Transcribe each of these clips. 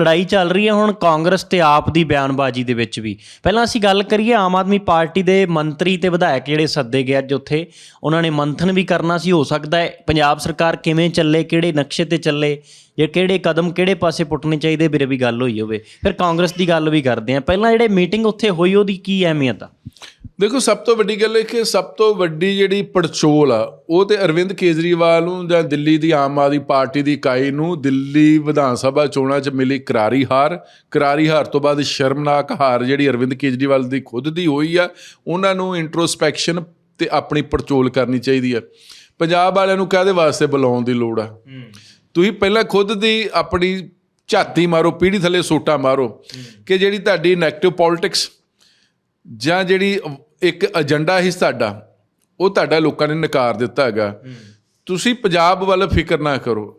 ਲੜਾਈ ਚੱਲ ਰਹੀ ਹੈ ਹੁਣ ਕਾਂਗਰਸ ਤੇ ਆਪ ਦੀ ਬਿਆਨਬਾਜ਼ੀ ਦੇ ਵਿੱਚ ਵੀ। ਪਹਿਲਾਂ ਅਸੀਂ ਗੱਲ ਕਰੀਏ ਆਮ ਆਦਮੀ ਪਾਰਟੀ ਦੇ ਮੰਤਰੀ ਤੇ ਵਿਧਾਇਕ ਜਿਹੜੇ ਸੱਦੇ ਗਏ ਅੱਜ ਉੱਥੇ, ਉਹਨਾਂ ਨੇ ਮੰਥਨ ਵੀ ਕਰਨਾ ਸੀ। ਹੋ ਸਕਦਾ ਹੈ ਪੰਜਾਬ ਸਰਕਾਰ ਕਿਵੇਂ ਚੱਲੇ, ਕਿਹੜੇ ਨਕਸ਼ੇ ਤੇ ਚੱਲੇ ਜਾਂ ਕਿਹੜੇ ਕਦਮ ਕਿਹੜੇ ਪਾਸੇ ਪੁੱਟਣੇ ਚਾਹੀਦੇ ਵੀਰੇ ਵੀ ਗੱਲ ਹੋਈ ਹੋਵੇ। ਫਿਰ ਕਾਂਗਰਸ ਦੀ ਗੱਲ ਵੀ ਕਰਦੇ ਆ। ਪਹਿਲਾਂ ਜਿਹੜੇ ਮੀਟਿੰਗ ਉੱਥੇ ਹੋਈ ਉਹਦੀ ਕੀ ਅਹਿਮੀਅਤ ਆ? ਦੇਖੋ ਸਭ ਤੋਂ ਵੱਡੀ ਗੱਲ ਹੈ ਕਿ ਸਭ ਤੋਂ ਵੱਡੀ ਜਿਹੜੀ ਪੜਚੋਲ ਆ ਉਹ ਤੇ ਅਰਵਿੰਦ ਕੇਜਰੀਵਾਲ ਨੂੰ ਜਾਂ ਦਿੱਲੀ ਦੀ ਆਮ ਆਦਮੀ ਪਾਰਟੀ ਦੀ ਇਕਾਈ ਨੂੰ ਦਿੱਲੀ ਵਿਧਾਨ ਸਭਾ ਚੋਣਾਂ 'ਚ ਮਿਲੀ ਕਰਾਰੀ ਹਾਰ। ਕਰਾਰੀ ਹਾਰ ਤੋਂ ਬਾਅਦ ਸ਼ਰਮਨਾਕ ਹਾਰ ਜਿਹੜੀ ਅਰਵਿੰਦ ਕੇਜਰੀਵਾਲ ਦੀ ਖੁਦ ਦੀ ਹੋਈ ਆ ਉਹਨਾਂ ਨੂੰ ਇੰਟਰੋਸਪੈਕਸ਼ਨ ਤੇ ਆਪਣੀ ਪੜਚੋਲ ਕਰਨੀ ਚਾਹੀਦੀ ਆ। ਪੰਜਾਬ ਵਾਲਿਆਂ ਨੂੰ ਕਾਹਦੇ ਵਾਸਤੇ ਬੁਲਾਉਣ ਦੀ ਲੋੜ ਆ? ਤੁਸੀਂ ਪਹਿਲਾਂ ਖੁਦ ਦੀ ਆਪਣੀ ਝਾਤੀ ਮਾਰੋ ਪੀੜੀ ਥੱਲੇ ਸੋਟਾ ਮਾਰੋ ਕਿ ਜਿਹੜੀ ਤੁਹਾਡੀ ਨੈਗੇਟਿਵ ਪੋਲਿਟਿਕਸ ਜਾਂ ਜਿਹੜੀ ਇੱਕ ਏਜੰਡਾ ਹੀ ਤੁਹਾਡਾ ਉਹ ਤੁਹਾਡਾ ਲੋਕਾਂ ਨੇ ਨਕਾਰ ਦਿੱਤਾ ਹੈਗਾ। ਤੁਸੀਂ ਪੰਜਾਬ ਵੱਲ ਫਿਕਰ ਨਾ ਕਰੋ।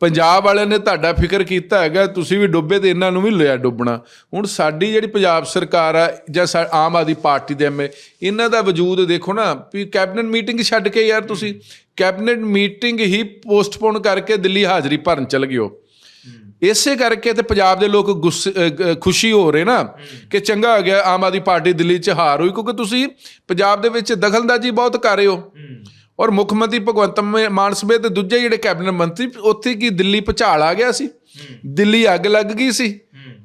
ਪੰਜਾਬ ਵਾਲਿਆਂ ਨੇ ਤੁਹਾਡਾ ਫਿਕਰ ਕੀਤਾ ਹੈਗਾ ਤੁਸੀਂ ਵੀ ਡੁੱਬੇ ਤੇ ਇਹਨਾਂ ਨੂੰ ਵੀ ਲਿਆ ਡੁੱਬਣਾ। ਹੁਣ ਸਾਡੀ ਜਿਹੜੀ ਪੰਜਾਬ ਸਰਕਾਰ ਆ ਜਾਂ ਆਮ ਆਦਮੀ ਪਾਰਟੀ ਦੇ ਐਮਏ ਇਹਨਾਂ ਦਾ ਵਜੂਦ ਦੇਖੋ ਨਾ ਵੀ ਕੈਬਨਿਟ ਮੀਟਿੰਗ ਛੱਡ ਕੇ ਯਾਰ ਤੁਸੀਂ। ਕੈਬਨਿਟ ਮੀਟਿੰਗ ਹੀ ਪੋਸਟਪੋਨ ਕਰਕੇ ਦਿੱਲੀ ਹਾਜ਼ਰੀ ਭਰਨ ਚਲ ਹੋ। ਇਸੇ ਕਰਕੇ ਤੇ ਪੰਜਾਬ ਦੇ ਲੋਕ ਖੁਸ਼ੀ ਹੋ ਰਹੇ ਨਾ ਕਿ ਚੰਗਾ ਹੋ ਗਿਆ ਆਮ ਆਦਮੀ ਪਾਰਟੀ ਦਿੱਲੀ 'ਚ ਹਾਰ ਹੋਈ ਕਿਉਂਕਿ ਤੁਸੀਂ ਪੰਜਾਬ ਦੇ ਵਿੱਚ ਦਖਲਅੰਦਾਜ਼ੀ ਬਹੁਤ ਕਰ ਰਹੇ ਹੋ। ਔਰ ਮੁੱਖ ਮੰਤਰੀ ਭਗਵੰਤ ਮਾਨ ਸਮੇਤ ਤੇ ਦੂਜੇ ਜਿਹੜੇ ਕੈਬਨਿਟ ਮੰਤਰੀ ਉੱਥੇ ਕੀ ਦਿੱਲੀ ਭੁਚਾਲ ਆ ਗਿਆ ਸੀ? ਦਿੱਲੀ ਅੱਗ ਲੱਗ ਗਈ ਸੀ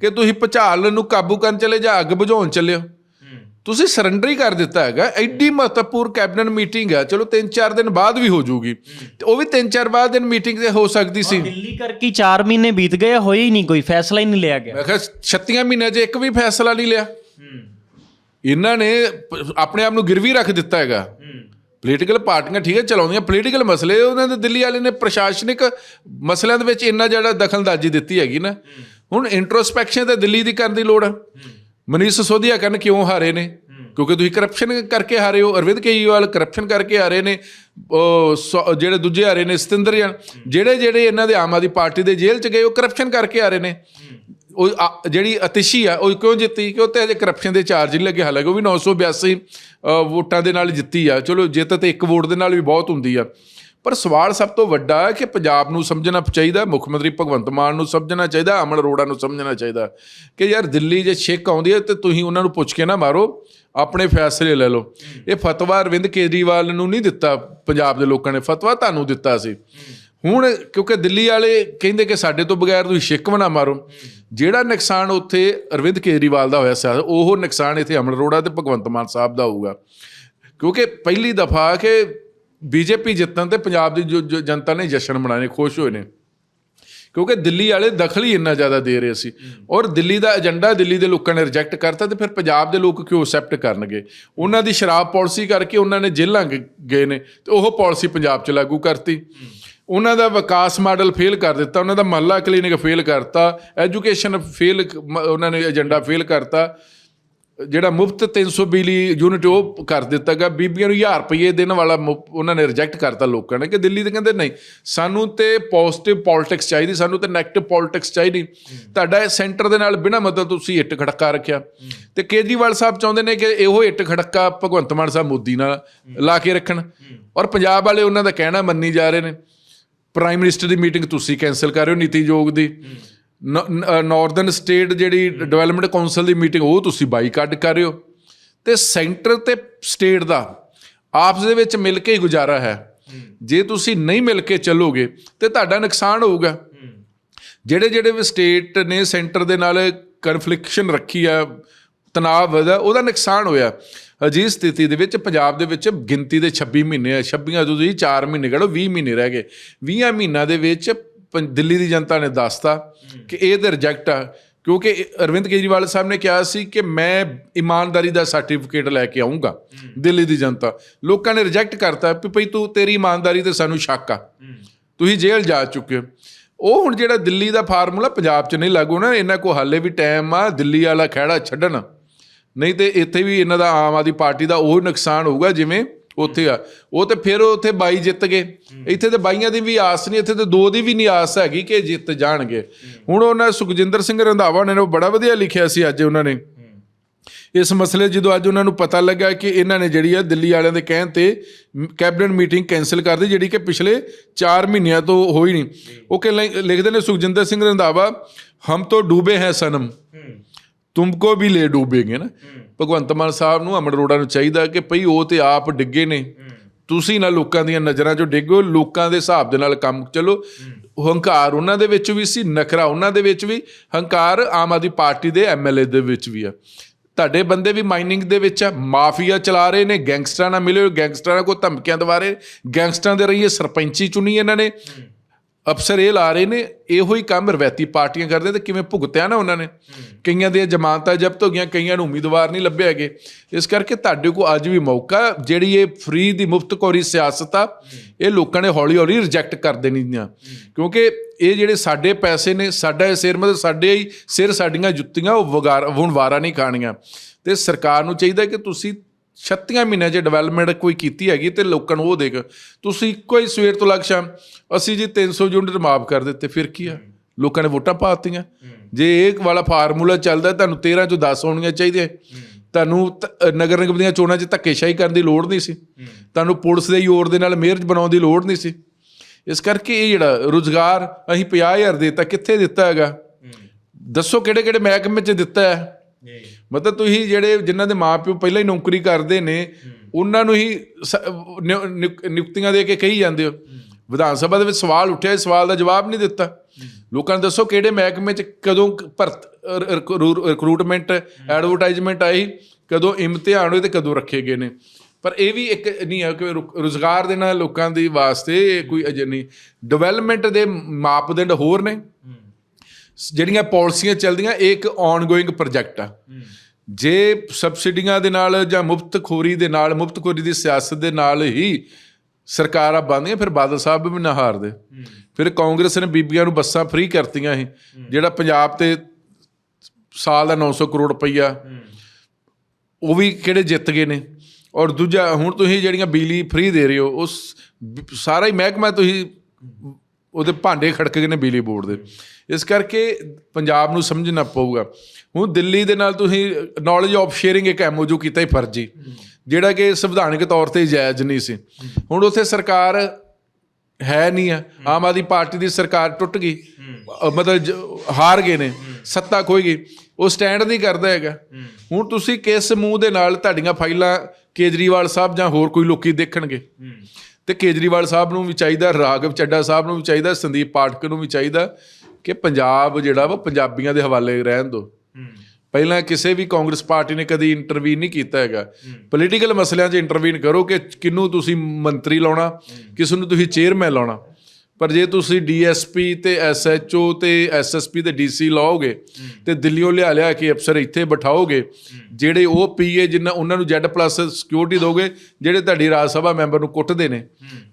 ਕਿ ਤੁਸੀਂ ਭੁਚਾਲ ਨੂੰ ਕਾਬੂ ਕਰਨ ਚਲੇ ਜਾਂ ਅੱਗ ਬੁਝਾਉਣ ਚੱਲੇ ਹੋ? ਤੁਸੀਂ ਸਰੈਂਡਰ ਹੀ ਕਰ ਦਿੱਤਾ ਹੈਗਾ। ਐਡੀ ਮਹੱਤਵਪੂਰਨ ਕੈਬਨਿਟ ਮੀਟਿੰਗ ਹੈ ਚਲੋ 3-4 ਦਿਨ ਬਾਅਦ ਵੀ ਹੋ ਜਾਊਗੀ। ਤੇ ਉਹ ਵੀ 3-4 ਬਾਅਦ ਦਿਨ ਮੀਟਿੰਗ ਤੇ ਹੋ ਸਕਦੀ ਸੀ। ਦਿੱਲੀ ਕਰਕੇ 4 ਮਹੀਨੇ ਬੀਤ ਗਏ ਹੋਏ ਹੀ ਨਹੀਂ ਕੋਈ ਫੈਸਲਾ ਹੀ ਨਹੀਂ ਲਿਆ ਗਿਆ। ਮੈਂ ਕਿਹਾ 36 ਮਹੀਨਿਆਂ 'ਚ ਇੱਕ ਵੀ ਫੈਸਲਾ ਨਹੀਂ ਲਿਆ। ਇਹਨਾਂ ਨੇ ਆਪਣੇ ਆਪ ਨੂੰ ਗਿਰਵੀ ਰੱਖ ਦਿੱਤਾ ਹੈਗਾ। ਪੋਲੀਟੀਕਲ ਪਾਰਟੀਆਂ ਠੀਕ ਹੈ, ਚਲਾਉਂਦੀਆਂ ਪੋਲੀਟੀਕਲ ਮਸਲੇ, ਉਹਨਾਂ ਦੇ ਦਿੱਲੀ ਵਾਲੇ ਨੇ ਪ੍ਰਸ਼ਾਸਨਿਕ ਮਸਲਿਆਂ ਦੇ ਵਿੱਚ ਇੰਨਾ ਜ਼ਿਆਦਾ ਦਖਲਅੰਦਾਜ਼ੀ ਦਿੱਤੀ ਹੈਗੀ ਨਾ। ਹੁਣ ਇੰਟਰੋਸਪੈਕਸ਼ਨ ਤਾਂ ਦਿੱਲੀ ਦੀ ਕਰਨ ਦੀ ਲੋੜ ਹੈ ਮਨੀਸ਼ ਸਿਸੋਦੀਆ ਕਰਨ ਕਿਉਂ ਹਾਰੇ ਨੇ? ਕਿਉਂਕਿ ਤੁਸੀਂ ਕਰਪਸ਼ਨ ਕਰਕੇ ਹਾਰੇ ਹੋ, ਅਰਵਿੰਦ ਕੇਜਰੀਵਾਲ ਕਰਪਸ਼ਨ ਕਰਕੇ ਹਾਰੇ ਨੇ, ਉਹ ਜਿਹੜੇ ਦੂਜੇ ਹਾਰੇ ਨੇ ਸਤਿੰਦਰ ਜਨ ਜਿਹੜੇ ਜਿਹੜੇ ਇਹਨਾਂ ਦੇ ਆਮ ਆਦਮੀ ਪਾਰਟੀ ਦੇ ਜੇਲ੍ਹ ਚ ਗਏ, ਉਹ ਕਰਪਸ਼ਨ ਕਰਕੇ ਹਾਰੇ ਨੇ। ਉਹ ਆ- ਜਿਹੜੀ ਅਤਿਸ਼ੀ ਆ ਉਹ ਕਿਉਂ ਜਿੱਤੀ? ਕਿ ਉੱਤੇ ਅਜੇ ਕਰਪਸ਼ਨ ਦੇ ਚਾਰਜ ਨਹੀਂ ਲੱਗੇ। ਹਾਲਾਂਕਿ ਉਹ ਵੀ 982 ਅ, ਵੋਟਾਂ ਦੇ ਨਾਲ ਜਿੱਤੀ ਆ। ਚਲੋ ਜਿੱਤ ਤੇ ਇੱਕ ਵੋਟ ਦੇ ਨਾਲ ਵੀ ਬਹੁਤ ਹੁੰਦੀ ਆ। ਪਰ ਸਵਾਲ ਸਭ ਤੋਂ ਵੱਡਾ ਹੈ ਕਿ ਪੰਜਾਬ ਨੂੰ ਸਮਝਣਾ ਚਾਹੀਦਾ ਮੁੱਖ ਮੰਤਰੀ ਭਗਵੰਤ ਮਾਨ ਨੂੰ ਸਮਝਣਾ ਚਾਹੀਦਾ ਅਮਨ ਅਰੋੜਾ ਨੂੰ ਸਮਝਣਾ ਚਾਹੀਦਾ ਕਿ ਯਾਰ ਦਿੱਲੀ ਜੇ ਛਿੱਕ ਆਉਂਦੀ ਹੈ ਤੇ ਤੁਸੀਂ ਉਹਨਾਂ ਨੂੰ ਪੁੱਛ ਕੇ ਨਾ ਮਾਰੋ ਆਪਣੇ ਫੈਸਲੇ ਲੈ ਲਓ। ਇਹ ਫਤਵਾ ਅਰਵਿੰਦ ਕੇਜਰੀਵਾਲ ਨੂੰ ਨਹੀਂ ਦਿੱਤਾ ਪੰਜਾਬ ਦੇ ਲੋਕਾਂ ਨੇ। ਫਤਵਾ ਤੁਹਾਨੂੰ ਦਿੱਤਾ ਸੀ। ਹੁਣ ਕਿਉਂਕਿ ਦਿੱਲੀ ਵਾਲੇ ਕਹਿੰਦੇ ਕਿ ਸਾਡੇ ਤੋਂ ਬਗੈਰ ਤੁਸੀਂ ਛਿੱਕ ਵੀ ਨਾ ਮਾਰੋ, ਜਿਹੜਾ ਨੁਕਸਾਨ ਉੱਥੇ ਅਰਵਿੰਦ ਕੇਜਰੀਵਾਲ ਦਾ ਹੋਇਆ ਸੀ, ਉਹ ਨੁਕਸਾਨ ਇੱਥੇ ਅਮਨ ਅਰੋੜਾ ਤੇ ਭਗਵੰਤ ਮਾਨ ਸਾਹਿਬ ਦਾ ਹੋਊਗਾ। ਕਿਉਂਕਿ ਪਹਿਲੀ ਦਫਾ ਕਿ ਬੀਜੇਪੀ ਜਿੱਤਣ ਤੇ ਪੰਜਾਬ ਦੀ ਜੋ- ਜਨਤਾ ਨੇ ਜਸ਼ਨ ਮਨਾਣੇ ਖੁਸ਼ ਹੋਏ ਨੇ। ਕਿਉਂਕਿ ਦਿੱਲੀ ਵਾਲੇ ਦਖਲ ਹੀ ਇੰਨਾ ਜ਼ਿਆਦਾ ਦੇ ਰਹੇ ਸੀ। ਔਰ ਦਿੱਲੀ ਦਾ ਏਜੰਡਾ ਦਿੱਲੀ ਦੇ ਲੋਕਾਂ ਨੇ ਰਿਜੈਕਟ ਕਰਤਾ ਤੇ ਫਿਰ ਪੰਜਾਬ ਦੇ ਲੋਕ ਕਿਉਂ ਐਕਸੈਪਟ ਕਰਨਗੇ? ਉਹਨਾਂ ਦੀ ਸ਼ਰਾਬ ਪਾਲਿਸੀ ਕਰਕੇ ਉਹਨਾਂ ਨੇ ਜੇਲ੍ਹਾਂ ਗਏ ਨੇ ਤੇ ਉਹ ਪਾਲਿਸੀ ਪੰਜਾਬ 'ਚ ਲਾਗੂ ਕਰਤੀ। ਉਹਨਾਂ ਦਾ ਵਿਕਾਸ ਮਾਡਲ ਫੇਲ ਕਰ ਦਿੱਤਾ, ਉਹਨਾਂ ਦਾ ਮਹੱਲਾ ਕਲੀਨਿਕ ਫੇਲ ਕਰਤਾ ਐਜੂਕੇਸ਼ਨ ਫੇਲ ਉਹਨਾਂ ਨੇ ਏਜੰਡਾ ਫੇਲ ਕਰਤਾ, ਜਿਹੜਾ ਮੁਫਤ 300 ਬਿਜਲੀ ਯੂਨਿਟ ਉਹ ਕਰ ਦਿੱਤਾ ਗਿਆ ਬੀਬੀਆਂ ਨੂੰ 1000 ਰੁਪਏ ਦੇਣ ਵਾਲਾ ਮੁਫ- ਉਹਨਾਂ ਨੇ ਰਿਜੈਕਟ ਕਰਤਾ ਲੋਕਾਂ ਨੇ, ਕਿ ਦਿੱਲੀ ਦੇ ਕਹਿੰਦੇ ਨਹੀਂ, ਸਾਨੂੰ ਤੇ ਪੋਜ਼ਿਟਿਵ ਪੋਲਿਟਿਕਸ ਚਾਹੀਦੀ, ਸਾਨੂੰ ਤੇ ਨੈਗੇਟਿਵ ਪੋਲਿਟਿਕਸ ਚਾਹੀਦੀ। ਤੁਹਾਡਾ ਸੈਂਟਰ ਦੇ ਨਾਲ ਬਿਨਾਂ ਮਤਲਬ ਤੁਸੀਂ ਇੱਟ ਖੜਕਾ ਰੱਖਿਆ। ਤੇ ਕੇਜਰੀਵਾਲ ਸਾਹਿਬ ਚਾਹੁੰਦੇ ਨੇ ਕਿ ਇਹੋ ਇੱਟ ਖੜਕਾ ਭਗਵੰਤ ਮਾਨ ਸਾਹਿਬ ਮੋਦੀ ਨਾਲ ਲਾ ਕੇ ਰੱਖਣ। ਔਰ ਪੰਜਾਬ ਵਾਲੇ ਉਹਨਾਂ ਦਾ ਕਹਿਣਾ ਮੰਨੀ ਜਾ ਰਹੇ ਨੇ। ਪ੍ਰਾਈਮ ਮਿਨਿਸਟਰ ਦੀ ਮੀਟਿੰਗ ਤੁਸੀਂ ਕੈਨਸਲ ਕਰ ਰਹੇ ਹੋ ਨੀਤੀ ਯੋਗ ਦੀ। ਨਾਰਥਰਨ ਸਟੇਟ ਜਿਹੜੀ ਡਿਵੈਲਪਮੈਂਟ ਕਾਉਂਸਲ ਦੀ ਮੀਟਿੰਗ ਉਹ ਤੁਸੀਂ ਬਾਈਕਾਟ ਕਰ ਰਹੇ ਹੋ। ਤੇ ਸੈਂਟਰ ਤੇ ਸਟੇਟ ਦਾ ਆਪਸ ਦੇ ਵਿੱਚ ਮਿਲ ਕੇ ਹੀ ਗੁਜ਼ਾਰਾ ਹੈ। ਜੇ ਤੁਸੀਂ ਨਹੀਂ ਮਿਲ ਕੇ ਚੱਲੋਗੇ ਤੇ ਤੁਹਾਡਾ ਨੁਕਸਾਨ ਹੋਊਗਾ। ਜਿਹੜੇ ਜਿਹੜੇ ਵੀ ਸਟੇਟ ਨੇ ਸੈਂਟਰ ਦੇ ਨਾਲ ਕਨਫਲਿਕਸ਼ਨ ਰੱਖੀ ਆ ਤਣਾਅ ਵਧਾ ਉਹਦਾ ਨੁਕਸਾਨ ਹੋਇਆ। ਅਜਿਹੀ ਸਥਿਤੀ ਦੇ ਵਿੱਚ ਪੰਜਾਬ ਦੇ ਵਿੱਚ ਗਿਣਤੀ ਦੇ 26 ਮਹੀਨੇ ਆ। 26 ਤੋਂ ਤੁਸੀਂ 4 ਮਹੀਨੇ ਕੱਢੋ 20 ਮਹੀਨੇ ਰਹਿ ਗਏ। 20 ਮਹੀਨਿਆਂ ਦੇ ਵਿੱਚ ਪੰ- ਦਿੱਲੀ ਦੀ ਜਨਤਾ ਨੇ ਦੱਸਤਾ ਕਿ ਇਹ ਤੇ ਰਿਜੈਕਟ ਆ। ਕਿਉਂਕਿ ਅਰਵਿੰਦ ਕੇਜਰੀਵਾਲ ਸਾਹਿਬ ਨੇ ਕਿਹਾ ਸੀ ਕਿ ਮੈਂ ਇਮਾਨਦਾਰੀ ਦਾ ਸਰਟੀਫਿਕੇਟ ਲੈ ਕੇ ਆਉਂਗਾ ਦਿੱਲੀ ਦੀ ਜਨਤਾ। ਲੋਕਾਂ ਨੇ ਰਿਜੈਕਟ ਕਰਤਾ ਵੀ ਭਈ ਤੂੰ, ਤੇਰੀ ਇਮਾਨਦਾਰੀ ਤੇ ਸਾਨੂੰ ਸ਼ੱਕ ਆ। ਤੁਸੀਂ ਜੇਲ੍ਹ ਜਾ ਚੁੱਕੇ ਹੋ। ਉਹ ਹੁਣ ਜਿਹੜਾ ਦਿੱਲੀ ਦਾ ਫਾਰਮੂਲਾ ਪੰਜਾਬ 'ਚ ਨਹੀਂ ਲਾਗੂ ਨਾ ਇਹਨਾਂ ਕੋ ਹਾਲੇ ਵੀ ਟਾਈਮ ਆ, ਦਿੱਲੀ ਵਾਲਾ ਖਹਿੜਾ ਛੱਡਣ। ਨਹੀਂ ਤੇ ਇੱਥੇ ਵੀ ਇਹਨਾਂ ਦਾ ਆਮ ਆਦਮੀ ਪਾਰਟੀ ਦਾ ਉਹ ਨੁਕਸਾਨ ਹੋਊਗਾ ਜਿਵੇਂ ਉੱਥੇ ਆ। ਉਹ ਤੇ ਫਿਰ ਉੱਥੇ ਬਾਈ ਜਿੱਤ ਗਏ। ਇੱਥੇ ਤੇ ਬਾਈਆਂ ਦੀ ਵੀ ਆਸ ਨਹੀਂ, ਇੱਥੇ ਤੇ ਦੋ ਦੀ ਵੀ ਨਹੀਂ ਆਸ ਹੈਗੀ ਕਿ ਜਿੱਤ ਜਾਣਗੇ। ਹੁਣ ਉਹਨਾਂ ਸੁਖਜਿੰਦਰ ਸਿੰਘ ਰੰਧਾਵਾ ਨੇ ਉਹ ਬੜਾ ਵਧੀਆ ਲਿਖਿਆ ਸੀ ਅੱਜ ਉਹਨਾਂ ਨੇ। ਇਸ ਮਸਲੇ ਜਦੋਂ ਅੱਜ ਉਹਨਾਂ ਨੂੰ ਪਤਾ ਲੱਗਾ ਕਿ ਇਹਨਾਂ ਨੇ ਜਿਹੜੀ ਆ ਦਿੱਲੀ ਵਾਲਿਆਂ ਦੇ ਕਹਿਣ ਤੇ ਕੈਬਨਿਟ ਮੀਟਿੰਗ ਕੈਨਸਲ ਕਰ ਦਿੱਤੀ, ਜਿਹੜੀ ਕਿ ਪਿਛਲੇ 4 ਮਹੀਨਿਆਂ ਤੋਂ ਹੋਈ ਨਹੀਂ। ਉਹ ਕਿ ਲਿਖਦੇ ਨੇ ਸੁਖਜਿੰਦਰ ਸਿੰਘ ਰੰਧਾਵਾ, ਹਮ ਤੋਂ ਡੂਬੇ ਹੈ ਸਨਮ। ਤੁਮਕੋ ਵੀ ਲੈ ਡੂਬੇਗੇ ਨਾ। ਭਗਵੰਤ ਮਾਨ ਸਾਹਿਬ ਨੂੰ ਅਮਰ ਅਰੋੜਾ ਨੂੰ ਚਾਹੀਦਾ ਕਿ ਭਈ ਉਹ ਤੇ ਆਪ ਡਿੱਗੇ ਨੇ। ਤੁਸੀਂ ਨਾ ਲੋਕਾਂ ਦੀਆਂ ਨਜ਼ਰਾਂ 'ਚੋਂ ਡਿੱਗੋ ਲੋਕਾਂ ਦੇ ਹਿਸਾਬ ਦੇ ਨਾਲ ਕੰਮ ਚਲੋ। ਹੰਕਾਰ ਉਹਨਾਂ ਦੇ ਵਿੱਚ ਵੀ ਸੀ ਨਖਰਾ ਉਹਨਾਂ ਦੇ ਵਿੱਚ ਵੀ। ਹੰਕਾਰ ਆਮ ਆਦਮੀ ਪਾਰਟੀ ਦੇ ਐਮਐਲਏ ਦੇ ਵਿੱਚ ਵੀ ਆ। ਤੁਹਾਡੇ ਬੰਦੇ ਵੀ ਮਾਈਨਿੰਗ ਦੇ ਵਿੱਚ ਆ। ਮਾਫੀਆ ਚਲਾ ਰਹੇ ਨੇ ਗੈਂਗਸਟਰਾਂ ਨਾਲ ਮਿਲੇ ਹੋਏ ਗੈਂਗਸਟਰਾਂ ਕੋਈ ਧਮਕੀਆਂ ਦਵਾ ਰਹੇ। ਗੈਂਗਸਟਰਾਂ ਦੇ ਰਹੀਏ ਸਰਪੰਚੀ ਚੁਣੀ ਇਹਨਾਂ ਨੇ। ਅਫਸਰ ਇਹ ਲਾ ਰਹੇ ਨੇ, ਇਹੋ ਹੀ ਕੰਮ ਰਵੈਤੀ ਪਾਰਟੀਆਂ ਕਰਦੇ ਤੇ ਕਿਵੇਂ ਭੁਗਤਿਆ ਨਾ ਉਹਨਾਂ ਨੇ। ਕਈਆਂ ਦੀਆਂ ਜ਼ਮਾਨਤਾਂ ਜ਼ਬਤ ਹੋ ਗਈਆਂ, ਕਈਆਂ ਨੂੰ ਉਮੀਦਵਾਰ ਨਹੀਂ ਲੱਭੇ ਹੈਗੇ। ਇਸ ਕਰਕੇ ਤੁਹਾਡੇ ਕੋਲ ਅੱਜ ਵੀ ਮੌਕਾ, ਜਿਹੜੀ ਇਹ ਫ੍ਰੀ ਦੀ ਮੁਫਤਖੋਰੀ ਸਿਆਸਤ ਆ, ਇਹ ਲੋਕਾਂ ਨੇ ਹੌਲੀ ਹੌਲੀ ਰਿਜੈਕਟ ਕਰ ਦੇਣੀ ਦੇਣੀਆਂ ਕਿਉਂਕਿ ਇਹ ਜਿਹੜੇ ਸਾਡੇ ਪੈਸੇ ਨੇ, ਸਾਡਾ ਇਹ ਸਿਰ, ਮਤਲਬ ਸਾਡੇ ਹੀ ਸਿਰ ਸਾਡੀਆਂ ਜੁੱਤੀਆਂ, ਉਹ ਵਗਾਰ ਹੁਣ ਵਾਰਾ ਨਹੀਂ ਖਾਣੀਆਂ। ਤੇ ਸਰਕਾਰ ਨੂੰ ਚਾਹੀਦਾ ਕਿ ਤੁਸੀਂ 36 ਮਹੀਨਿਆਂ 'ਚ ਡਿਵੈਲਪਮੈਂਟ ਕੋਈ ਕੀਤੀ ਹੈਗੀ ਤੇ ਲੋਕਾਂ ਨੂੰ ਉਹ ਦੇਖ। ਤੁਸੀਂ ਇੱਕੋ ਹੀ ਸਵੇਰ ਤੋਂ ਲੱਗ ਸ਼ਾਮ ਅਸੀਂ ਜੀ 300 ਯੂਨਿਟ ਮਾਫ ਕਰ ਦਿੱਤੇ ਫਿਰ ਕੀ ਆ? ਲੋਕਾਂ ਨੇ ਵੋਟਾਂ ਪਾਤੀਆਂ ਜੇ ਇਹ ਵਾਲਾ ਫਾਰਮੂਲਾ ਚੱਲਦਾ ਤੁਹਾਨੂੰ 13 ਚੋਂ 10 ਹੋਣੀਆਂ ਚਾਹੀਦੀਆਂ। ਤੁਹਾਨੂੰ ਨਗਰ ਨਿਗਮ ਦੀਆਂ ਚੋਣਾਂ 'ਚ ਧੱਕੇਸ਼ਾਹੀ ਕਰਨ ਦੀ ਲੋੜ ਨਹੀਂ ਸੀ। ਤੁਹਾਨੂੰ ਪੁਲਿਸ ਦੇ ਜ਼ੋਰ ਦੇ ਨਾਲ ਮੇਅਰ ਬਣਾਉਣ ਦੀ ਲੋੜ ਨਹੀਂ ਸੀ। ਇਸ ਕਰਕੇ ਇਹ ਜਿਹੜਾ ਰੁਜ਼ਗਾਰ ਅਸੀਂ 50000 ਦਿੱਤਾ ਕਿੱਥੇ ਦਿੱਤਾ ਹੈਗਾ? ਦੱਸੋ ਕਿਹੜੇ ਕਿਹੜੇ ਮਹਿਕਮੇ 'ਚ ਦਿੱਤਾ ਹੈ? ਮਤਲਬ ਤੁਸੀਂ ਜਿਹੜੇ ਜਿਨ੍ਹਾਂ ਦੇ ਮਾਪਿਓ ਪਹਿਲਾਂ ਹੀ ਨੌਕਰੀ ਕਰਦੇ ਨੇ ਉਹਨਾਂ ਨੂੰ ਹੀ ਨਿਯੁਕਤੀਆਂ ਦੇ ਕੇ ਕਹੀ ਜਾਂਦੇ ਹੋ। ਵਿਧਾਨ ਸਭਾ ਦੇ ਵਿੱਚ ਸਵਾਲ ਉੱਠਿਆ ਇਸ ਸਵਾਲ ਦਾ ਜਵਾਬ ਨਹੀਂ ਦਿੱਤਾ। ਲੋਕਾਂ ਨੂੰ ਦੱਸੋ ਕਿਹੜੇ ਮਹਿਕਮੇ 'ਚ ਕਦੋਂ ਭਰਤ ਰਿਕਰੂਟਮੈਂਟ ਐਡਵਰਟਾਈਜ਼ਮੈਂਟ ਆਈ ਕਦੋਂ ਇਮਤਿਹਾਨ ਹੋਏ ਤੇ ਕਦੋਂ ਰੱਖੇ ਗਏ ਨੇ। ਪਰ ਇਹ ਵੀ ਇੱਕ ਨਹੀਂ ਹੈ ਕਿ ਰੁਜ਼ਗਾਰ ਦੇ ਨਾਲ ਲੋਕਾਂ ਦੀ ਵਾਸਤੇ ਕੋਈ ਅਜੇ ਨਹੀਂ। ਡਿਵੈਲਪਮੈਂਟ ਦੇ ਮਾਪਦੰਡ ਹੋਰ ਨੇ। ਜਿਹੜੀਆਂ ਪਾਲਿਸੀਆਂ ਚੱਲਦੀਆਂ ਇਹ ਇੱਕ ਆਨਗੋਇੰਗ ਪ੍ਰੋਜੈਕਟ ਆ। ਜੇ ਸਬਸਿਡੀਆਂ ਦੇ ਨਾਲ ਜਾਂ ਮੁਫਤਖੋਰੀ ਦੇ ਨਾਲ ਮੁਫਤਖੋਰੀ ਦੀ ਸਿਆਸਤ ਦੇ ਨਾਲ ਹੀ ਸਰਕਾਰਾਂ ਬਣਦੀਆਂ ਫਿਰ ਬਾਦਲ ਸਾਹਿਬ ਵੀ ਨਾ ਹਾਰਦੇ। ਫਿਰ ਕਾਂਗਰਸ ਨੇ ਬੀਬੀਆਂ ਨੂੰ ਬੱਸਾਂ ਫ੍ਰੀ ਕਰਤੀਆਂ ਸੀ ਜਿਹੜਾ ਪੰਜਾਬ ਤੇ ਸਾਲ ਦਾ 900 ਕਰੋੜ ਰੁਪਈਆ। ਉਹ ਵੀ ਕਿਹੜੇ ਜਿੱਤ ਗਏ ਨੇ? ਔਰ ਦੂਜਾ ਹੁਣ ਤੁਸੀਂ ਜਿਹੜੀਆਂ ਬਿਜਲੀ ਫ੍ਰੀ ਦੇ ਰਹੇ ਹੋ ਉਸ ਸਾਰਾ ਹੀ ਮਹਿਕਮਾ ਤੁਸੀਂ ਉਹਦੇ ਭਾਂਡੇ ਖੜਕ ਗਏ ਨੇ ਬਿਜਲੀ ਬੋਰਡ ਦੇ। ਇਸ ਕਰਕੇ ਪੰਜਾਬ ਨੂੰ ਸਮਝਣਾ ਪਊਗਾ। ਹੁਣ ਦਿੱਲੀ ਦੇ ਨਾਲ ਤੁਸੀਂ ਨੌਲੇਜ ਆਫ ਸ਼ੇਅਰਿੰਗ ਇੱਕ ਐਮਓਯੂ ਕੀਤਾ ਹੀ ਫਰਜ਼ੀ, ਜਿਹੜਾ ਕਿ ਸੰਵਿਧਾਨਕ ਤੌਰ ਤੇ ਜਾਇਜ਼ ਨਹੀਂ ਸੀ। ਹੁਣ ਉੱਥੇ ਸਰਕਾਰ ਹੈ ਨਹੀਂ ਆ। ਆਮ ਆਦਮੀ ਪਾਰਟੀ ਦੀ ਸਰਕਾਰ ਟੁੱਟ ਗਈ। ਮਤਲਬ ਹਾਰ ਗਏ ਨੇ। ਸੱਤਾ ਖੋਈ ਗਈ। ਉਹ ਸਟੈਂਡ ਨਹੀਂ ਕਰਦਾ ਹੈਗਾ। ਹੁਣ ਤੁਸੀਂ ਕਿਸ ਮੂੰਹ ਦੇ ਨਾਲ ਤੁਹਾਡੀਆਂ ਫਾਈਲਾਂ ਕੇਜਰੀਵਾਲ ਸਾਹਿਬ ਜਾਂ ਹੋਰ ਕੋਈ ਲੋਕੀ ਦੇਖਣਗੇ। ਤੇ ਕੇਜਰੀਵਾਲ ਸਾਹਿਬ ਨੂੰ ਵੀ ਚਾਹੀਦਾ ਰਾਘਵ ਚੱਡਾ ਸਾਹਿਬ ਨੂੰ ਵੀ ਚਾਹੀਦਾ ਸੰਦੀਪ ਪਾਠਕ ਨੂੰ ਵੀ ਚਾਹੀਦਾ ਕਿ ਪੰਜਾਬ ਜਿਹੜਾ ਵਾ ਪੰਜਾਬੀਆਂ ਦੇ ਹਵਾਲੇ ਰਹਿਣ ਦਿਓ ਪਹਿਲਾਂ ਕਿਸੇ ਵੀ ਕਾਂਗਰਸ ਪਾਰਟੀ ਨੇ ਕਦੀ ਇੰਟਰਵੀਨ ਨਹੀਂ ਕੀਤਾ ਹੈਗਾ। ਪੋਲੀਟੀਕਲ ਮਸਲਿਆਂ 'ਚ ਇੰਟਰਵੀਨ ਕਰੋ ਕਿ ਕਿਹਨੂੰ ਤੁਸੀਂ ਮੰਤਰੀ ਲਾਉਣਾ ਕਿਸ ਨੂੰ ਤੁਸੀਂ ਚੇਅਰਮੈਨ ਲਾਉਣਾ। ਪਰ ਜੇ ਤੁਸੀਂ ਡੀਐਸਪੀ ਤੇ ਐਸਐਚਓ ਤੇ ਐਸਐਸਪੀ ਤੇ ਡੀਸੀ ਲਾਓਗੇ ਤੇ ਦਿੱਲੀੋਂ ਲਿਆ ਲਿਆ ਕੇ ਅਫਸਰ ਇੱਥੇ ਬਿਠਾਓਗੇ ਜਿਹੜੇ ਉਹ ਪੀਏ ਜਿਨ੍ਹਾਂ ਉਹਨਾਂ ਨੂੰ ਜ਼ੈਡ ਪਲੱਸ ਸਿਕਿਉਰਿਟੀ ਦੋਗੇ ਜਿਹੜੇ ਤੁਹਾਡੀ ਰਾਜ ਸਭਾ ਮੈਂਬਰ ਨੂੰ ਕੁੱਟਦੇ ਨੇ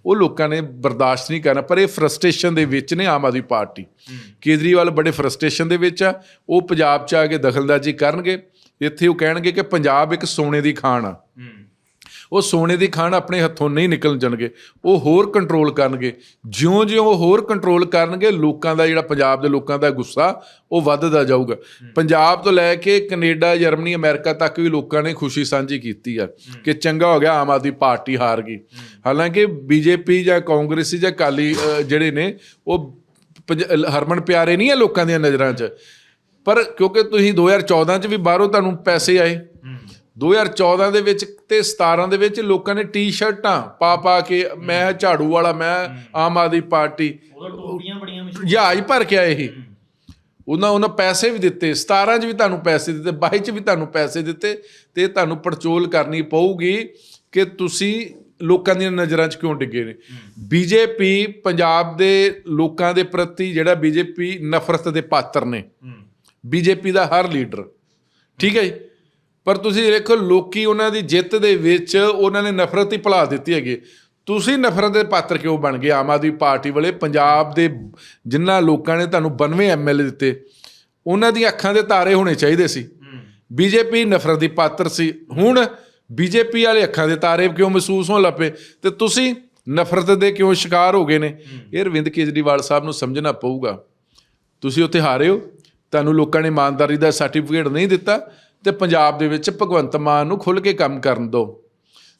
ਉਹ ਲੋਕਾਂ ਨੇ ਬਰਦਾਸ਼ਤ ਨਹੀਂ ਕਰਨਾ। ਪਰ ਇਹ ਫਰਸਟ੍ਰੇਸ਼ਨ ਦੇ ਵਿੱਚ ਨੇ ਆਮ ਆਦਮੀ ਪਾਰਟੀ। ਕੇਜਰੀਵਾਲ ਬੜੇ ਫਰਸਟ੍ਰੇਸ਼ਨ ਦੇ ਵਿੱਚ ਆ ਉਹ ਪੰਜਾਬ 'ਚ ਆ ਕੇ ਦਖਲਅੰਦਾਜ਼ੀ ਕਰਨਗੇ। ਇੱਥੇ ਉਹ ਕਹਿਣਗੇ ਕਿ ਪੰਜਾਬ ਇੱਕ ਸੋਨੇ ਦੀ ਖਾਣ ਆ। ਉਹ ਸੋਨੇ ਦੀ ਖਾਣ ਆਪਣੇ ਹੱਥੋਂ ਨਹੀਂ ਨਿਕਲ ਜਾਣਗੇ ਉਹ ਹੋਰ ਕੰਟਰੋਲ ਕਰਨਗੇ। ਜਿਉਂ-ਜਿਉਂ ਉਹ ਹੋਰ ਕੰਟਰੋਲ ਕਰਨਗੇ ਲੋਕਾਂ ਦਾ ਜਿਹੜਾ ਪੰਜਾਬ ਦੇ ਲੋਕਾਂ ਦਾ ਗੁੱਸਾ ਉਹ ਵੱਧਦਾ ਜਾਊਗਾ। ਪੰਜਾਬ ਤੋਂ ਲੈ ਕੇ ਕੈਨੇਡਾ ਜਰਮਨੀ ਅਮਰੀਕਾ ਤੱਕ ਵੀ ਲੋਕਾਂ ਨੇ ਖੁਸ਼ੀ ਸਾਂਝੀ ਕੀਤੀ ਆ ਕਿ ਚੰਗਾ ਹੋ ਗਿਆ ਆਮ ਆਦਮੀ ਪਾਰਟੀ ਹਾਰ ਗਈ। ਹਾਲਾਂਕਿ ਬੀਜੇਪੀ ਜਾਂ ਕਾਂਗਰਸੀ ਜਾਂ ਕਾਲੀ ਜਿਹੜੇ ਨੇ ਉਹ ਹਰਮਨ ਪਿਆਰੇ ਨਹੀਂ ਆ ਲੋਕਾਂ ਦੀਆਂ ਨਜ਼ਰਾਂ 'ਚ। ਪਰ ਕਿਉਂਕਿ ਤੁਸੀਂ 2014 ਚ ਵੀ ਬਾਹਰੋਂ ਤੁਹਾਨੂੰ ਪੈਸੇ ਆਏ 2014 ਦੇ ਵਿੱਚ ਤੇ 17 ਦੇ ਵਿੱਚ ਲੋਕਾਂ ਨੇ ਟੀ-ਸ਼ਰਟਾਂ ਪਾ ਪਾ ਕੇ ਮੈਂ ਝਾੜੂ ਵਾਲਾ ਮੈਂ ਆਮ ਆਦਮੀ ਪਾਰਟੀ ਟੋਪੀਆਂ ਬੜੀਆਂ ਜਹਾਜ਼ ਭਰ ਕੇ ਆਏ ਸੀ। ਉਹਨਾਂ ਉਹਨਾਂ ਪੈਸੇ ਵੀ ਦਿੱਤੇ 17 ਚ ਵੀ ਤੁਹਾਨੂੰ ਪੈਸੇ ਦਿੱਤੇ 22 ਚ ਵੀ ਤੁਹਾਨੂੰ ਪੈਸੇ ਦਿੱਤੇ ਤੇ ਤੁਹਾਨੂੰ ਪੜਚੋਲ ਕਰਨੀ ਪਊਗੀ ਕਿ ਤੁਸੀਂ ਲੋਕਾਂ ਦੀਆਂ ਨਜ਼ਰਾਂ 'ਚ ਕਿਉਂ ਡਿੱਗੇ ਨੇ। ਬੀਜੇਪੀ ਪੰਜਾਬ ਦੇ ਲੋਕਾਂ ਦੇ ਪ੍ਰਤੀ ਜਿਹੜਾ ਬੀਜੇਪੀ ਨਫ਼ਰਤ ਦੇ ਪਾਤਰ ਨੇ। ਬੀਜੇਪੀ ਦਾ ਹਰ ਲੀਡਰ। ਠੀਕ ਹੈ ਜੀ? ਪਰ ਤੁਸੀਂ ਦੇਖੋ ਲੋਕੀ ਉਹਨਾਂ ਦੀ ਜਿੱਤ ਦੇ ਵਿੱਚ ਉਹਨਾਂ ਨੇ ਨਫ਼ਰਤ ਹੀ ਭੁਲਾ ਦਿੱਤੀ ਹੈਗੀ। ਤੁਸੀਂ ਨਫ਼ਰਤ ਦੇ ਪਾਤਰ ਕਿਉਂ ਬਣ ਗਏ? ਆਮ ਆਦਮੀ ਪਾਰਟੀ ਵਾਲੇ ਪੰਜਾਬ ਦੇ ਜਿਨ੍ਹਾਂ ਲੋਕਾਂ ਨੇ ਤੁਹਾਨੂੰ 92 ਐਮਐਲਏ ਦਿੱਤੇ ਉਹਨਾਂ ਦੀਆਂ ਅੱਖਾਂ ਦੇ ਤਾਰੇ ਹੋਣੇ ਚਾਹੀਦੇ ਸੀ। ਬੀਜੇਪੀ ਨਫ਼ਰਤ ਦੀ ਪਾਤਰ ਸੀ। ਹੁਣ ਬੀਜੇਪੀ ਵਾਲੇ ਅੱਖਾਂ ਦੇ ਤਾਰੇ ਕਿਉਂ ਮਹਿਸੂਸ ਹੋਣ ਲੱਪੇ ਤੇ ਤੁਸੀਂ ਨਫ਼ਰਤ ਦੇ ਕਿਉਂ ਸ਼ਿਕਾਰ ਹੋ ਗਏ ਨੇ? ਇਹ ਅਰਵਿੰਦ ਕੇਜਰੀਵਾਲ ਸਾਹਿਬ ਨੂੰ ਸਮਝਣਾ ਪਊਗਾ। ਤੁਸੀਂ ਉੱਥੇ ਹਾਰੇ ਹੋ। ਤੁਹਾਨੂੰ ਲੋਕਾਂ ਨੇ ਇਮਾਨਦਾਰੀ ਦਾ ਸਰਟੀਫਿਕੇਟ ਨਹੀਂ ਦਿੱਤਾ। ਤੇ ਪੰਜਾਬ ਦੇ ਵਿੱਚ ਭਗਵੰਤ ਮਾਨ ਨੂੰ ਖੁੱਲ ਕੇ ਕੰਮ ਕਰਨ ਦਿਓ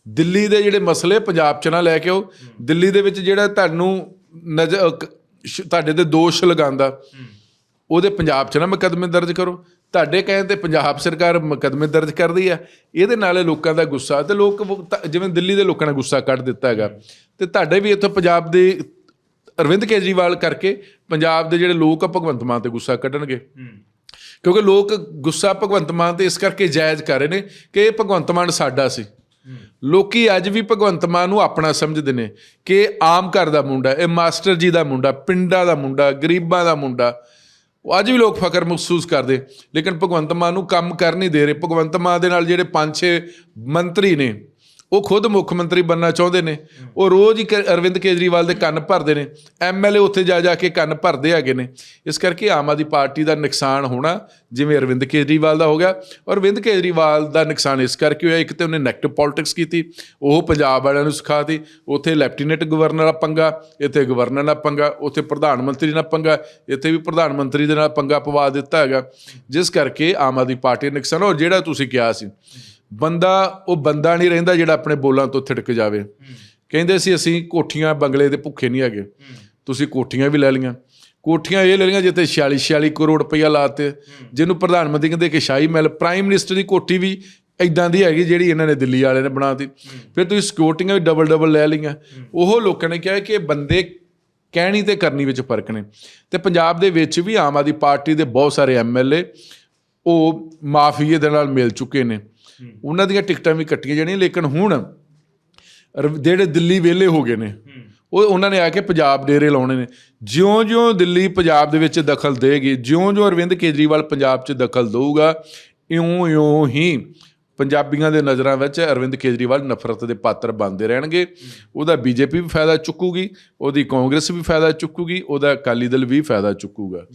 ਦਿੱਲੀ ਦੇ ਜਿਹੜੇ ਮਸਲੇ ਪੰਜਾਬ 'ਚ ਨਾ ਲੈ ਕੇ ਆਓ। ਦਿੱਲੀ ਦੇ ਵਿੱਚ ਜਿਹੜਾ ਤੁਹਾਨੂੰ ਨਜ਼ਰ ਤੁਹਾਡੇ ਤੇ ਦੋਸ਼ ਲਗਾਉਂਦਾ, ਉਹਦੇ ਪੰਜਾਬ 'ਚ ਨਾ ਮੁਕੱਦਮੇ ਦਰਜ ਕਰੋ। ਤੁਹਾਡੇ ਕਹਿਣ ਤੇ ਪੰਜਾਬ ਸਰਕਾਰ ਮੁਕੱਦਮੇ ਦਰਜ ਕਰਦੀ ਆ। ਇਹਦੇ ਨਾਲੇ ਲੋਕਾਂ ਦਾ ਗੁੱਸਾ, ਤੇ ਲੋਕ ਜਿਵੇਂ ਦਿੱਲੀ ਦੇ ਲੋਕਾਂ ਨੇ ਗੁੱਸਾ ਕੱਢ ਦਿੱਤਾ ਹੈਗਾ। ਤੇ ਤੁਹਾਡੇ ਵੀ ਇੱਥੋਂ ਪੰਜਾਬ ਦੇ ਅਰਵਿੰਦ ਕੇਜਰੀਵਾਲ ਕਰਕੇ ਪੰਜਾਬ ਦੇ ਜਿਹੜੇ ਲੋਕ ਆ ਭਗਵੰਤ ਮਾਨ ਤੇ ਗੁੱਸਾ ਕੱਢਣਗੇ। ਕਿਉਂਕਿ ਲੋਕ ਗੁੱਸਾ ਭਗਵੰਤ ਮਾਨ ਤੇ ਇਸ ਕਰਕੇ ਜਾਇਜ਼ ਕਰ ਰਹੇ ਨੇ ਕਿ ਇਹ ਭਗਵੰਤ ਮਾਨ ਸਾਡਾ ਸੀ। ਲੋਕੀ ਅੱਜ ਵੀ ਭਗਵੰਤ ਮਾਨ ਨੂੰ ਆਪਣਾ ਸਮਝਦੇ ਨੇ ਕਿ ਇਹ ਆਮ ਘਰ ਦਾ ਮੁੰਡਾ, ਇਹ ਮਾਸਟਰ ਜੀ ਦਾ ਮੁੰਡਾ, ਪਿੰਡਾਂ ਦਾ ਮੁੰਡਾ, ਗਰੀਬਾਂ ਦਾ ਮੁੰਡਾ। ਉਹ ਅੱਜ ਵੀ ਲੋਕ ਫਖਰ ਮਹਿਸੂਸ ਕਰਦੇ, ਲੇਕਿਨ ਭਗਵੰਤ ਮਾਨ ਨੂੰ ਕੰਮ ਕਰ ਨਹੀਂ ਦੇ ਰਹੇ। ਭਗਵੰਤ ਮਾਨ ਦੇ ਨਾਲ ਜਿਹੜੇ ਪੰਜ ਛੇ ਮੰਤਰੀ ਨੇ ਉਹ ਖੁਦ ਮੁੱਖ ਮੰਤਰੀ ਬੰਨਣਾ ਚਾਹੁੰਦੇ ਨੇ। ਉਹ ਰੋਜ਼ ਹੀ ਕ- ਅਰਵਿੰਦ ਕੇਜਰੀਵਾਲ ਦੇ ਕੰਨ ਭਰਦੇ ਨੇ। ਐਮਐਲਏ ਉੱਥੇ ਜਾ ਜਾ ਕੇ ਕੰਨ ਭਰਦੇ ਹੈਗੇ ਨੇ। ਇਸ ਕਰਕੇ ਆਮ ਆਦਮੀ ਪਾਰਟੀ ਦਾ ਨੁਕਸਾਨ ਹੋਣਾ ਜਿਵੇਂ ਅਰਵਿੰਦ ਕੇਜਰੀਵਾਲ ਦਾ ਹੋ ਗਿਆ। ਔਰ ਅਰਵਿੰਦ ਕੇਜਰੀਵਾਲ ਦਾ ਨੁਕਸਾਨ ਇਸ ਕਰਕੇ ਹੋਇਆ, ਇੱਕ ਤੇ ਉਹਨੇ ਨੈਗੇਟਿਵ ਪੋਲਿਟਿਕਸ ਕੀਤੀ, ਉਹ ਪੰਜਾਬ ਵਾਲਿਆਂ ਨੂੰ ਸਿਖਾਤੀ ਉੱਥੇ ਲੈਫਟੀਨੈਂਟ ਗਵਰਨਰ ਦਾ ਪੰਗਾ, ਇੱਥੇ ਗਵਰਨਰ ਨਾਲ ਪੰਗਾ, ਉੱਥੇ ਪ੍ਰਧਾਨ ਮੰਤਰੀ ਨਾਲ ਪੰਗਾ, ਇੱਥੇ ਵੀ ਪ੍ਰਧਾਨ ਮੰਤਰੀ ਦੇ ਨਾਲ ਪੰਗਾ ਪਵਾ ਦਿੱਤਾ ਹੈਗਾ। ਜਿਸ ਕਰਕੇ ਆਮ ਆਦਮੀ ਪਾਰਟੀ ਦਾ ਨੁਕਸਾਨ ਔਰ ਜਿਹੜਾ ਤੁਸੀਂ ਕਿਹਾ ਸੀ। ਬੰਦਾ, ਉਹ ਬੰਦਾ ਨਹੀਂ ਰਹਿੰਦਾ ਜਿਹੜਾ ਆਪਣੇ ਬੋਲਾਂ ਤੋਂ ਥਿੜਕ ਜਾਵੇ। ਕਹਿੰਦੇ ਸੀ ਅਸੀਂ ਕੋਠੀਆਂ ਬੰਗਲੇ ਦੇ ਭੁੱਖੇ ਨਹੀਂ ਹੈਗੇ। ਤੁਸੀਂ ਕੋਠੀਆਂ ਵੀ ਲੈ ਲਈਆਂ। ਕੋਠੀਆਂ ਇਹ ਲੈ ਲਈਆਂ ਜਿੱਥੇ 46 46 ਕਰੋੜ ਰੁਪਈਆ ਲਾਤੇ। ਜਿਹਨੂੰ ਪ੍ਰਧਾਨ ਮੰਤਰੀ ਕਹਿੰਦੇ ਕਿ ਸ਼ਾਹੀ ਮਹਿਲ ਪ੍ਰਾਈਮ ਮਿਨਿਸਟਰ ਦੀ ਕੋਠੀ ਵੀ ਇਦਾਂ ਦੀ ਹੈਗੀ ਜਿਹੜੀ ਇਹਨਾਂ ਨੇ ਦਿੱਲੀ ਵਾਲਿਆਂ ਨੇ ਬਣਾਤੀ ਫਿਰ ਤੁਸੀਂ ਸਿਕਿਉਰਟੀਆਂ ਵੀ ਡਬਲ ਡਬਲ ਲੈ ਲਈਆਂ। ਉਹ ਲੋਕਾਂ ਨੇ ਕਿਹਾ ਕਿ ਬੰਦੇ ਕਹਿਣੀ ਤੇ ਕਰਨੀ ਵਿੱਚ ਫ਼ਰਕ ਨੇ। ਤੇ ਪੰਜਾਬ ਦੇ ਵਿੱਚ ਵੀ ਆਮ ਆਦਮੀ ਪਾਰਟੀ ਦੇ ਬਹੁਤ ਸਾਰੇ ਐਮਐਲਏ ਉਹ ਮਾਫੀਏ ਦੇ ਨਾਲ ਮਿਲ ਚੁੱਕੇ ਨੇ। ਉਹਨਾਂ ਦੀਆਂ ਟਿਕਟਾਂ ਵੀ ਕੱਟੀਆਂ ਜਾਣੀਆਂ ਲੇਕਿਨ ਹੁਣ ਜਿਹੜੇ ਦਿੱਲੀ ਵਿਹਲੇ ਹੋ ਗਏ ਨੇ ਉਹ ਉਹਨਾਂ ਨੇ ਆ ਕੇ ਪੰਜਾਬ ਡੇਰੇ ਲਾਉਣੇ ਨੇ। ਜਿਉਂ-ਜਿਉਂ ਦਿੱਲੀ ਪੰਜਾਬ ਦੇ ਵਿੱਚ ਦਖਲ ਦੇਗੀ ਜਿਉਂ-ਜਿਉਂ ਅਰਵਿੰਦ ਕੇਜਰੀਵਾਲ ਪੰਜਾਬ 'ਚ ਦਖਲ ਦਊਗਾ ਇਉਂ-ਇਉਂ ਹੀ ਪੰਜਾਬੀਆਂ ਦੇ ਨਜ਼ਰਾਂ ਵਿੱਚ ਅਰਵਿੰਦ ਕੇਜਰੀਵਾਲ ਨਫ਼ਰਤ ਦੇ ਪਾਤਰ ਬਣਦੇ ਰਹਿਣਗੇ। ਉਹਦਾ ਬੀਜੇਪੀ ਵੀ ਫਾਇਦਾ ਚੁੱਕੂਗੀ ਉਹਦੀ ਕਾਂਗਰਸ ਵੀ ਫਾਇਦਾ ਚੁੱਕੂਗੀ ਉਹਦਾ ਅਕਾਲੀ ਦਲ ਵੀ ਫਾਇਦਾ ਚੁੱਕੂਗਾ।